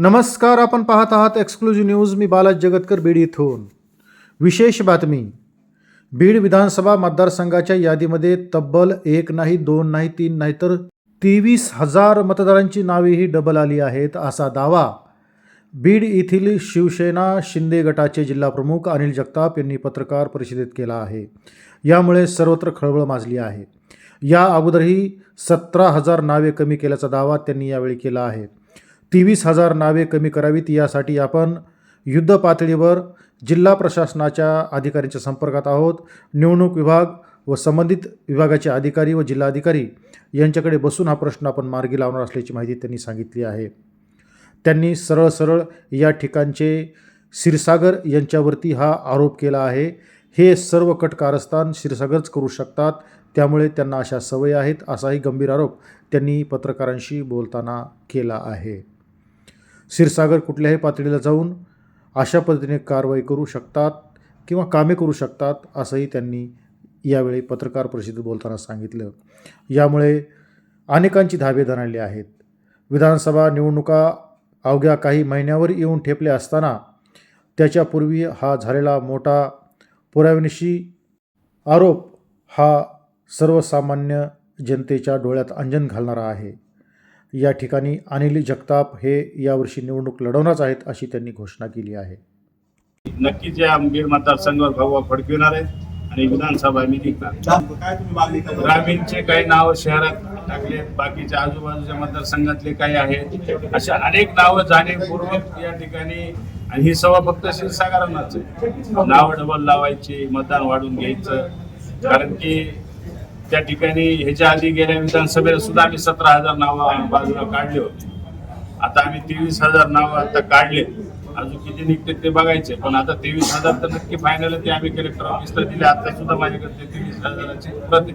नमस्कार आपण पाहत आहात एक्सक्लुझिव्ह न्यूज मी बालाज जगतकर बीड इथून. विशेष बातमी. बीड विधानसभा मतदारसंघाच्या यादीमध्ये तब्बल एक नाही दोन नाही तीन नाही तर तेवीस हजार मतदारांची नावेही डबल आली आहेत असा दावा. बीड येथील शिवसेना शिंदे गटाचे जिल्हाप्रमुख अनिल जगताप यांनी पत्रकार परिषदेत केला आहे. यामुळे सर्वत्र खळबळ माजली आहे. या अगोदरही सतरा हजार नावे कमी केल्याचा दावा त्यांनी यावेळी केला आहे. तेवीस हजार नावे कमी करावीत यासाठी आपण युद्ध पातळीवर जिल्हा प्रशासनाच्या अधिकाऱ्यांच्या संपर्कात आहोत. निवडणूक विभाग व संबंधित विभागाचे अधिकारी व जिल्हाधिकारी यांच्याकडे बसून हा प्रश्न आपण मार्गी लावणार असल्याची माहिती त्यांनी सांगितली आहे. त्यांनी सरळ सरळ या ठिकाणचे क्षीरसागर यांच्यावरती हा आरोप केला आहे. हे सर्व कट कारस्थान क्षीरसागरच करू शकतात त्यामुळे त्यांना अशा सवयी आहेत असाही गंभीर आरोप त्यांनी पत्रकारांशी बोलताना केला आहे. क्षीरसागर कुठल्याही पातळीला जाऊन अशा पद्धतीने कारवाई करू शकतात किंवा कामे करू शकतात असंही त्यांनी यावेळी पत्रकार परिषदेत बोलताना सांगितलं. यामुळे अनेकांची धाबे धनाडली आहेत. विधानसभा निवडणुका अवघ्या काही महिन्यावर येऊन ठेपले असताना त्याच्यापूर्वी हा झालेला मोठा पुराव्यानिशी आरोप हा सर्वसामान्य जनतेच्या डोळ्यात अंजन घालणारा आहे. या ठिकाणी अनिल जगताप हे यावर्षी निवडणूक लढवणारच आहेत अशी त्यांनी घोषणा केली आहे. नक्कीच या बीड मतदारसंघावर भगवा फडकविणार आहेत आणि विधानसभा मी करता ग्रामीणचे काही नावं शहरात टाकले बाकीच्या आजूबाजूच्या मतदारसंघातले काही आहेत. अशा अनेक नावं जाणीवपूर्वक या ठिकाणी आणि ही सभा फक्त क्षीरसागरांनाच आहे. नावं डबल लावायची मतदान वाढून घ्यायचं. कारण की त्या ठिकाणी ह्याच्या आधी गेल्या विधानसभेला सुद्धा आम्ही सतरा हजार नावं बाजूला काढले होते. आता आम्ही तेवीस हजार नावं आता काढले. अजून किती निघते ते बघायचे पण आता तेवीस हजार तर नक्की फायनल ते आम्ही कलेक्टर ऑफिसला दिले. आता सुद्धा माझ्याकडे तेवीस हजाराचे प्रति